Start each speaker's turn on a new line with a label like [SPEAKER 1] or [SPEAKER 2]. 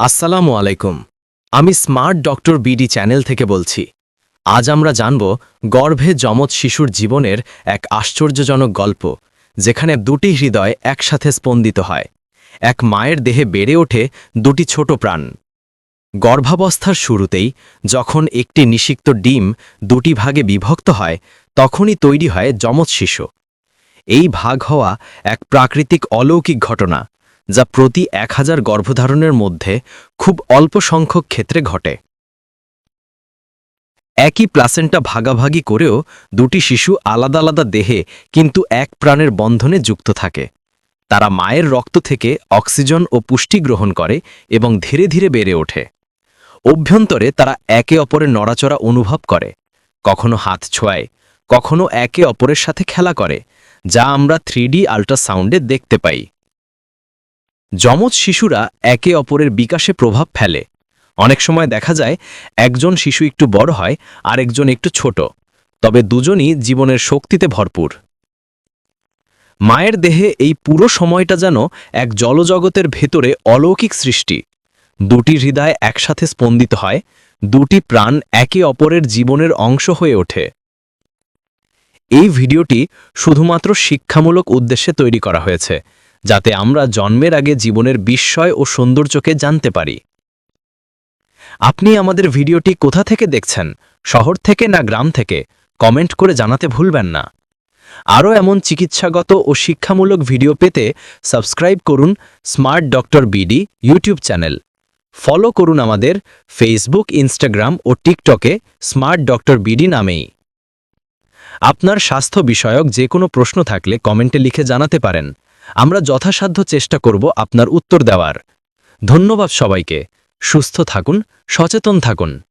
[SPEAKER 1] আসসালামু আলাইকুম। আমি স্মার্ট ডক্টর বিডি চ্যানেল থেকে বলছি। আজ আমরা জানব গর্ভে যমজ শিশুর জীবনের এক আশ্চর্যজনক গল্প, যেখানে দুটি হৃদয় একসাথে স্পন্দিত হয়। এক মায়ের দেহে বেড়ে ওঠে দুটি ছোট প্রাণ। গর্ভাবস্থার শুরুতেই যখন একটি নিষিক্ত ডিম দুটি ভাগে বিভক্ত হয়, তখনই তৈরি হয় যমজ শিশু। এই ভাগ হওয়া এক প্রাকৃতিক অলৌকিক ঘটনা। যা প্রতি এক হাজার গর্ভধারণের মধ্যে খুব অল্প সংখ্যক ক্ষেত্রে ঘটে। একই প্লাসেন্টা ভাগাভাগি করেও দুটি শিশু আলাদা আলাদা দেহে কিন্তু এক প্রাণের বন্ধনে যুক্ত থাকে। তারা মায়ের রক্ত থেকে অক্সিজেন ও পুষ্টি গ্রহণ করে এবং ধীরে ধীরে বেড়ে ওঠে। অভ্যন্তরে তারা একে অপরের নড়াচড়া অনুভব করে, কখনো হাত ছোঁয়ায়, কখনো একে অপরের সাথে খেলা করে, যা আমরা থ্রিডি আল্ট্রাসাউন্ডে দেখতে পাই। যমজ শিশুরা একে অপরের বিকাশে প্রভাব ফেলে। অনেক সময় দেখা যায়, একজন শিশু একটু বড় হয় আর একজন একটু ছোট। তবে দুজনই জীবনের শক্তিতে ভরপুর। মায়ের দেহে এই পুরো সময়টা যেন এক জলজগতের ভেতরে অলৌকিক সৃষ্টি। দুটি হৃদয় একসাথে স্পন্দিত হয়, দুটি প্রাণ একে অপরের জীবনের অংশ হয়ে ওঠে। এই ভিডিওটি শুধুমাত্র শিক্ষামূলক উদ্দেশ্যে তৈরি করা হয়েছে। যাতে আমরা জন্মের আগে জীবনের বিস্ময় ও সৌন্দর্যকে জানতে পারি। আপনি আমাদের ভিডিওটি কোথা থেকে দেখছেন, শহর থেকে না গ্রাম থেকে, কমেন্ট করে জানাতে ভুলবেন না। আরও এমন চিকিৎসাগত ও শিক্ষামূলক ভিডিও পেতে সাবস্ক্রাইব করুন smart doctor BD YouTube channel. Follow করুন আমাদের ফেসবুক, ইনস্টাগ্রাম ও টিকটকে স্মার্ট ডক্টর বিডি নামেই। আপনার স্বাস্থ্য বিষয়ক যে কোনো প্রশ্ন থাকলে কমেন্টে লিখে জানাতে পারেন। আমরা যথাসাধ্য চেষ্টা করব আপনার উত্তর দেওয়ার। ধন্যবাদ সবাইকে। সুস্থ থাকুন সচেতন থাকুন।